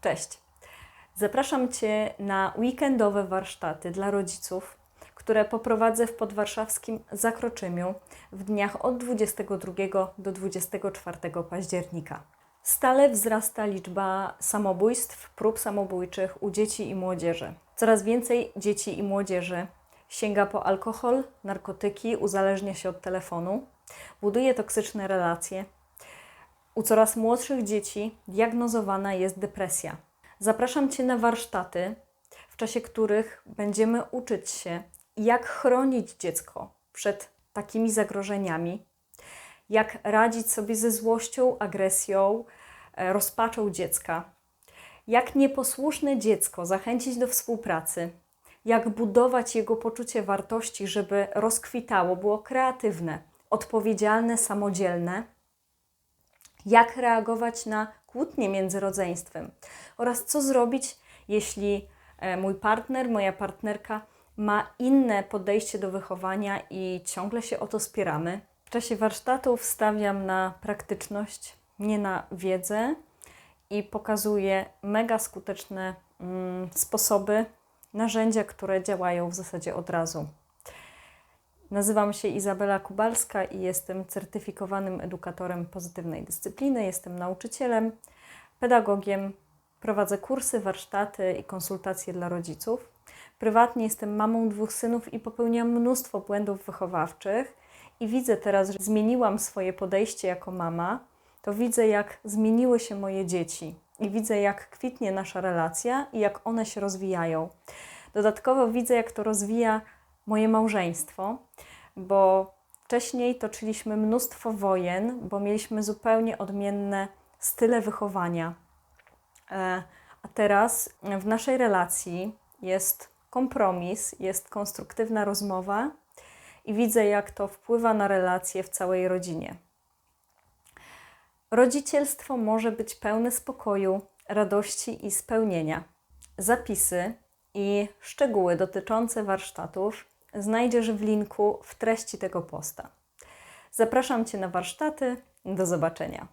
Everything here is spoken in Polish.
Cześć. Zapraszam Cię na weekendowe warsztaty dla rodziców, które poprowadzę w podwarszawskim Zakroczymiu w dniach od 22 do 24 października. Stale wzrasta liczba samobójstw, prób samobójczych u dzieci i młodzieży. Coraz więcej dzieci i młodzieży sięga po alkohol, narkotyki, uzależnia się od telefonu, buduje toksyczne relacje. U coraz młodszych dzieci diagnozowana jest depresja. Zapraszam Cię na warsztaty, w czasie których będziemy uczyć się, jak chronić dziecko przed takimi zagrożeniami, jak radzić sobie ze złością, agresją, e, rozpaczą dziecka, jak nieposłuszne dziecko zachęcić do współpracy, jak budować jego poczucie wartości, żeby rozkwitało, było kreatywne, odpowiedzialne, samodzielne jak reagować na kłótnie między rodzeństwem oraz co zrobić, jeśli e, mój partner, moja partnerka ma inne podejście do wychowania i ciągle się o to spieramy. W czasie warsztatów stawiam na praktyczność, nie na wiedzę i pokazuję mega skuteczne mm, sposoby, narzędzia, które działają w zasadzie od razu. Nazywam się Izabela Kubalska i jestem certyfikowanym edukatorem pozytywnej dyscypliny. Jestem nauczycielem, pedagogiem, prowadzę kursy, warsztaty i konsultacje dla rodziców. Prywatnie jestem mamą dwóch synów i popełniam mnóstwo błędów wychowawczych i widzę teraz, że zmieniłam swoje podejście jako mama, to widzę, jak zmieniły się moje dzieci i widzę, jak kwitnie nasza relacja i jak one się rozwijają. Dodatkowo widzę, jak to rozwija moje małżeństwo, bo wcześniej toczyliśmy mnóstwo wojen, bo mieliśmy zupełnie odmienne style wychowania. E, A teraz w naszej relacji jest kompromis, jest konstruktywna rozmowa i widzę, jak to wpływa na relacje w całej rodzinie. Rodzicielstwo może być pełne spokoju, radości i spełnienia. Zapisy i szczegóły dotyczące warsztatów znajdziesz w linku w treści tego posta. Zapraszam Cię na warsztaty. Do zobaczenia.